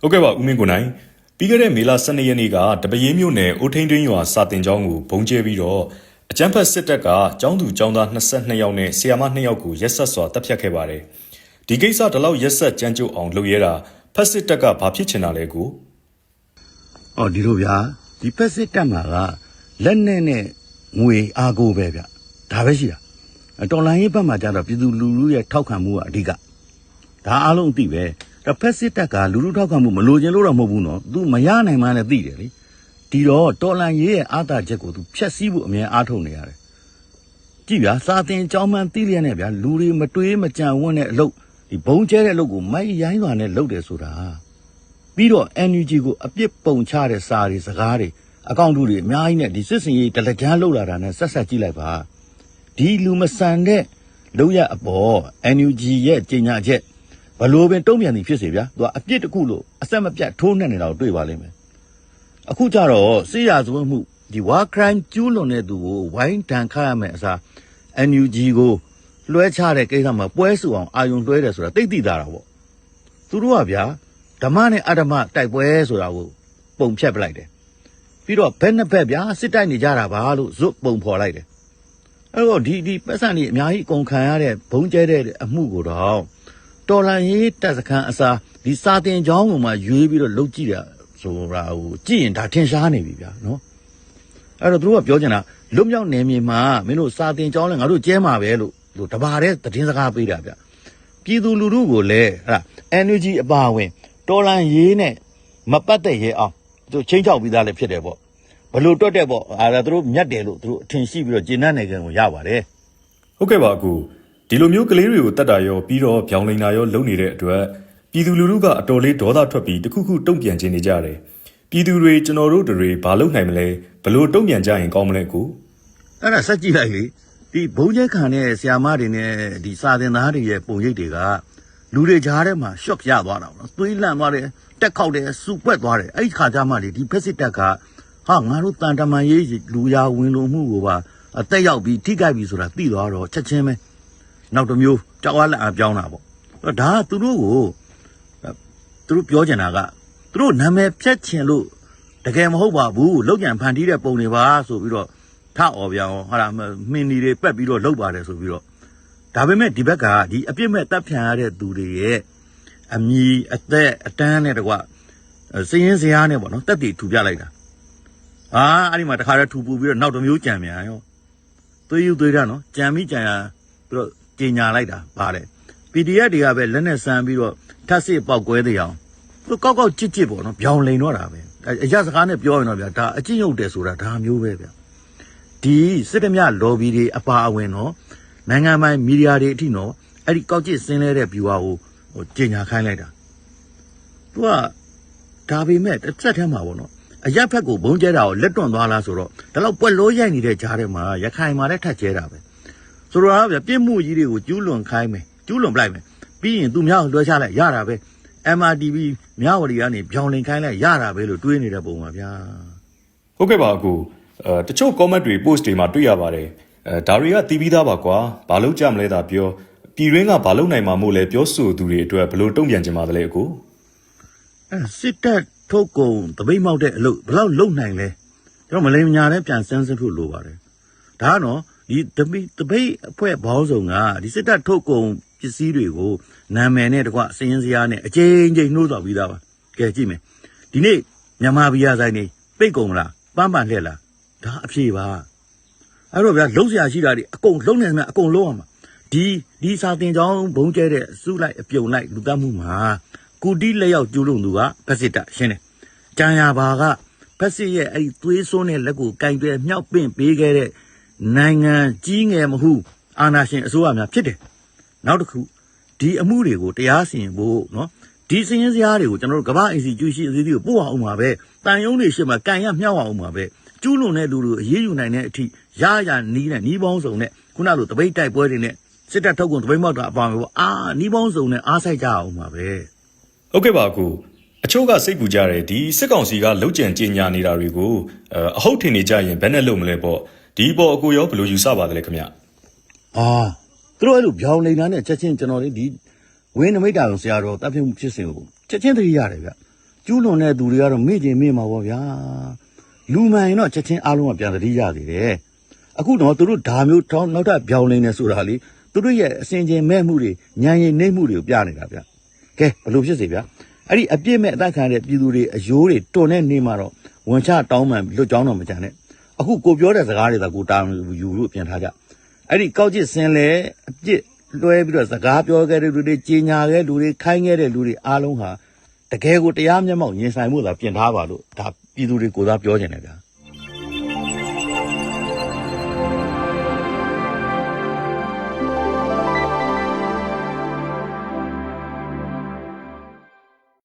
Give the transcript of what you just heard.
ဟုတ်ကဲ့ပါဦးမင်းကိုနိုင်ပြီးခဲ့တဲ့မေလ12ရက်နေ့ကတပရင်းမြို့နယ်အိုထိန်တွင်းရွာစာတင်ကျောင်းကိုဘုံကျဲပြီးတော့အကြမ်းဖက်စစ်တပ်ကကျောင်းသူကျောင်းသား22ယောက်နဲ့ဆရာမ2ယောက်ကိုရက်ဆက်စွာတပ်ဖြတ်ခဲ့ပါတယ်ဒီကိစ္စဒီလောက်ရက်ဆက်ကြမ်းကြုတ်အောင်လုပ်ရတာဖက်စစ်တပ်ကဘာဖြစ်ချင်တာလဲကို။အော်ဒီလိုဗျာဒီဖက်စစ်တက်မှာကလက်နဲ့နဲ့ငွေအားကိုးပဲဗျ။ဒါပဲရှိတာ။အတော်လိုင်းရေးဘက်မှာကျတော့ပြည်သူလူထုရဲ့ထောက်ခံမှုကအဓိက။ဒါအားလုံးအသိပဲ။ ဒါဖက်စစ်တက်ကလူထုထောက်ခံမှုမလိုချင်လို့တော့မဟုတ်ဘူးနော်။ तू မရနိုင်မှလည်းသိတယ်လေ။ဒီတော့တော်လန်ရေးရဲ့အာသာချက်ကို तू ဖျက်ဆီးဖို့အမြဲအားထုတ်နေရတယ်။ကြည့်ဗျာစာတင်ကြောင်းမှန်သိလျက်နဲ့ဗျာလူတွေမတွေးမကြံဝန်းတဲ့အလုပ်ဒီဘုံကျဲတဲ့အလုပ်ကိုမိုက်ရိုင်းစွာနဲ့လုပ်တယ်ဆိုတာ။ပြီးတော့ NUG ကိုအပြစ်ပုံချတဲ့စာတွေစကားတွေအကောင့်တူတွေအများကြီးနဲ့ဒီစစ်စင်ရေးတလက်ချမ်းလောက်လာတာနဲ့ဆက်ဆက်ကြည့်လိုက်ပါဒီလူမဆန်တဲ့လုံရအပေါ် NUG ရဲ့ကြေညာချက် ဘလို့ပင်တုံ့ပြန်နေဖြစ်စေဗျာသူကအပြစ်တစ်ခုလို့အဆက်မပြတ်ထိုးနှက်နေတာကိုတွေ့ပါလိမ့်မယ်အခုကြတော့စေရစဝတ်မှုဒီ war crime ကျူးလွန်တဲ့သူကိုဝိုင်းတန်ခါရမယ်အစား NUG ကိုလွှဲချတဲ့ကိစ္စမှာပွဲစုအောင်အာယုံလွှဲတယ်ဆိုတာသိသိသာတာပေါ့သူတို့ကဗျာဓမ္မနဲ့အဓမ္မတိုက်ပွဲဆိုတာကိုပုံဖြတ်ပလိုက်တယ်ပြီးတော့ဘက်နှစ်ဘက်ဗျာစစ်တိုက်နေကြတာပါလို့ဇွတ်ပုံဖော်လိုက်တယ်အဲ့တော့ဒီဒီပတ်စံကြီးအများကြီးအကုန်ခံရတဲ့ဘုံကျဲတဲ့အမှုကိုတော့ တော်လန်ရေးတက်စခန်းအစားဒီစာတင်ကျောင်းကိုမှရွေးပြီးတော့လုပ်ကြည့်တာဆိုတာဟိုကြည့်ရင်ဒါထင်ရှားနေပြီဗျာနော်အဲ့တော့သူတို့ကပြောချင်တာလွတ်မြောက်နေမြေမှာမင်းတို့စာတင်ကျောင်းလဲငါတို့ကျဲမှာပဲလို့လို့တဘာတဲ့သတင်းစကားပေးတာဗျပြည်သူလူထုကိုလည်းအဲ့ဒါ energy အပါအဝင်တော်လန်ရေးနဲ့မပတ်သက်ရဲအောင်သူချင်းချောက်ပြီးသားလည်းဖြစ်တယ်ပေါ့ဘလို့တွတ်တဲ့ပေါ့အာဒါသူတို့မြတ်တယ်လို့သူတို့အထင်ရှိပြီးတော့ဂျင်းနဲ့နေကန်ကိုရပါတယ်ဟုတ်ကဲ့ပါအကူ ဒီလိုမျိုးကလေးတွေကိုတတ်တာရောပြီးတော့ပြောင်းလိန်တာရောလုပ်နေတဲ့အတွက်ပြည်သူလူထုကအတော်လေးဒေါသထွက်ပြီးတခုခုတုံ့ပြန်ခြင်းနေကြတယ်ပြည်သူတွေကျွန်တော်တို့တွေဘာလုပ်နိုင်မလဲဘလို့တုံ့ပြန်ကြရင်ကောင်းမလဲကိုအဲ့ဒါဆက်ကြည့်လိုက်လေဒီဘုံကျဲခံတဲ့ဆီယာမတွေနဲ့ဒီစာသင်သားတွေရဲ့ပုံရိပ်တွေကလူတွေကြားထဲမှာ shock ရသွားတာပေါ့နော်သွေးလန့်သွားတယ်တက်ခောက်တယ်စူပွက်သွားတယ်အဲ့ဒီခါကျမှလေဒီဖက်စစ်တက်ကဟာငါတို့တန်တမန်ရေးလူရဝင်လို့မှုကိုပါအသက်ရောက်ပြီးထိခိုက်ပြီဆိုတာသိသွားတော့ချက်ချင်းပဲ နောက်တစ်မျိုးကြောက်အားလက်အားပြောင်းတာပေါ့အဲ့ဒါကသူတို့ကိုအဲသူတို့ပြောချင်တာကသူတို့နာမည်ဖြတ်ချင်လို့တကယ်မဟုတ်ပါဘူးလောက်ကြံဖန်တီးတဲ့ပုံတွေပါဆိုပြီးတော့ထအော်ပြောင်းဟာလာမင်းဒီတွေပက်ပြီးတော့လောက်ပါတယ်ဆိုပြီးတော့ဒါပေမဲ့ဒီဘက်ကဒီအပြစ်မဲ့တပ်ဖြန်ရတဲ့သူတွေရဲ့အမီအသက်အတန်းနဲ့တကွအဲစည်ရင်စရာနဲ့ပေါ့နော်တက်တီထူပြလိုက်တာအာအဲ့ဒီမှာတခါတည်းထူပူပြီးတော့နောက်တစ်မျိုးကြံမြန်ရောသွေးယူသွေးရနော်ကြံမိကြံရသူတို့ ကြီးညာလိုက်တာပါတယ် PDF တွေကပဲလက်နဲ့ဆန်းပြီးတော့ထပ်စစ်ပေါက်ကွဲတဲ့အောင်သူကောက်ကောက်ကြစ်ကြစ်ပေါ့နော်ပြောင်းလိန်တော့တာပဲအဲအရက်စကားနဲ့ပြောရင်တော့ဗျာဒါအကျင့်ရုပ်တယ်ဆိုတာဒါမျိုးပဲဗျာဒီစစ်တမြလော်ဘီတွေအပါအဝင်နော်နိုင်ငံပိုင်မီဒီယာတွေအထိနော်အဲ့ဒီကောက်ကြစ်ဆင်းလဲတဲ့ view ကိုဟိုကြီးညာခိုင်းလိုက်တာသူကဒါပေမဲ့တစ်ဆက်တည်းမှာပေါ့နော်အရက်ဖက်ကိုဘုံကျဲတာကိုလက်တွန့်သွားလားဆိုတော့ဒါတော့ပွက်လို့ရိုက်နေတဲ့ကြားထဲမှာရခိုင်မှာလည်းထက်ကျဲတာပဲ ဆိုတော့ဗျပြစ်မှုကြီးတွေကိုကျူးလွန်ခိုင်းမယ်ကျူးလွန်ပလိုက်မယ်ပြီးရင်သူများကိုလွှဲချလိုက်ရတာပဲ MRTV မြဝတီကနေပြောင်းလင်ခိုင်းလိုက်ရတာပဲလို့တွေးနေတဲ့ပုံပါဗျာဟုတ်ကဲ့ပါအကူအဲတချို့ comment တွေ post တွေမှာတွေ့ရပါတယ်အဲဒါတွေကတီးပြီးသားပါကွာဘာလို့ကြမလဲသာပြောပြည်ရင်းကဘာလို့နိုင်မှာမို့လဲပြောဆိုသူတွေအတွက်ဘလို့တုံ့ပြန်ကြမှာလဲအကူအဲစစ်တပ်ထုတ်ကုန်တပိတ်မောက်တဲ့အလုပ်ဘယ်လောက်လုံနိုင်လဲကျွန်တော်မလိမ်ညာနဲ့ပြန်စမ်းစစ်ဖို့လိုပါတယ်ဒါကတော့ ဒီတပိတ်တပိတ်အဖွဲ့ဘောင်းဆောင်ကဒီစစ်တပ်ထုတ်ကုန်ပစ္စည်းတွေကိုနာမည်နဲ့တကွစည်ရင်စရာနဲ့အချိန်ချင်းနှိုးဆော်ပြီးသားပါကဲကြည့်မယ်ဒီနေ့မြန်မာပြည်ရဆိုင်နေပိတ်ကုန်လားပန်းပန်လှက်လားဒါအဖြေပါအဲ့တော့ဗျာလုံးစရာရှိတာတွေအကုန်လုံးနေမှအကုန်လုံးအောင်မှာဒီဒီစာတင်ကြောင်းဘုံကျဲတဲ့စုလိုက်အပြုံလိုက်လူသားမှုမှာကုတိလက်ရောက်ကျူးလွန်သူကဖက်စစ်တာရှင်းတယ်ကြံရပါကဖက်စစ်ရဲ့အဲ့ဒီသွေးစွန်းတဲ့လက်ကိုကင်တွယ်မြောက်ပင့်ပေးခဲ့တဲ့ နိုင်ငံကြီးငယ်မဟုအာဏာရှင်အစိုးရများဖြစ်တယ်နောက်တစ်ခုဒီအမှုတွေကိုတရားစီရင်ဖို့နော်ဒီစည်ရင်စရာတွေကိုကျွန်တော်တို့ကမ္ဘာအစီကျူရှိအစည်းအဝေးကိုပို့အောင်မှာပဲတန်ယုံတွေရှေ့မှာကန်ရမြောက်အောင်မှာပဲကျူးလွန်တဲ့လူတွေအေးအေးယူနိုင်တဲ့အထိရရနီးနဲ့နီးပေါင်းစုံနဲ့ခုနလိုတပိတ်တိုက်ပွဲတွေနဲ့စစ်တပ်ထုတ်ကုန်တပိတ်မောက်တာအပါမယ်ပေါ့အာနီးပေါင်းစုံနဲ့အားဆိုင်ကြအောင်မှာပဲဟုတ်ကဲ့ပါအကူအချို့ကစိတ်ပူကြတယ်ဒီစစ်ကောင်စီကလှုပ်ကြံကြင်ညာနေတာတွေကိုအဲအဟုတ်ထင်နေကြရင်ဘယ်နဲ့လုပ်မလဲပေါ့ ဒီပေါ်အကူရောဘယ်လိုယူဆပါသလဲခင်ဗျအာသူတို့အဲ့လိုပြောင်းနေတာနဲ့ချက်ချင်းကျွန်တော်တို့ဒီဝင်းနမိတ်တာကိုဆရာတော်တပ်ဖြတ်မှုဖြစ်စဉ်ကိုချက်ချင်းသတိရတယ်ဗျကျူးလွန်တဲ့သူတွေကတော့မေ့ကျင်မေ့မှာပေါ့ဗျာလူမှန်ရင်တော့ချက်ချင်းအားလုံးကပြန်သတိရသေးတယ်အခုတော့သူတို့ဓာမျိုးထောင်းနောက်ထပ်ပြောင်းနေနေဆိုတာလေသူတို့ရဲ့အစင်ချင်းမဲ့မှုတွေညံရင်နှိမ့်မှုတွေကိုပြနေတာဗျကဲဘယ်လိုဖြစ်စေဗျအဲ့ဒီအပြစ်မဲ့အသက်ခံရတဲ့ပြည်သူတွေအယိုးတွေတွန်တဲ့နေမှာတော့ဝန်ချတောင်းမှန်လွတ်ကြောင်းတော့မကြမ်းနဲ့ အခုကိုပြောတဲ့စကားတွေကကိုတာဝန်ယူလို့ပြန်ထားကြအဲ့ဒီကောက်ကျစ်စင်လေအပြစ်လွှဲပြီးတော့စကားပြောခဲ့တဲ့လူတွေကြီးညာခဲ့လူတွေခိုင်းခဲ့တဲ့လူတွေအားလုံးဟာတကယ်ကိုတရားမျက်မှောက်ရင်ဆိုင်မှုသာပြင်ထားပါလို့ဒါပြည်သူတွေကိုသာပြောနေတယ်ဗျာ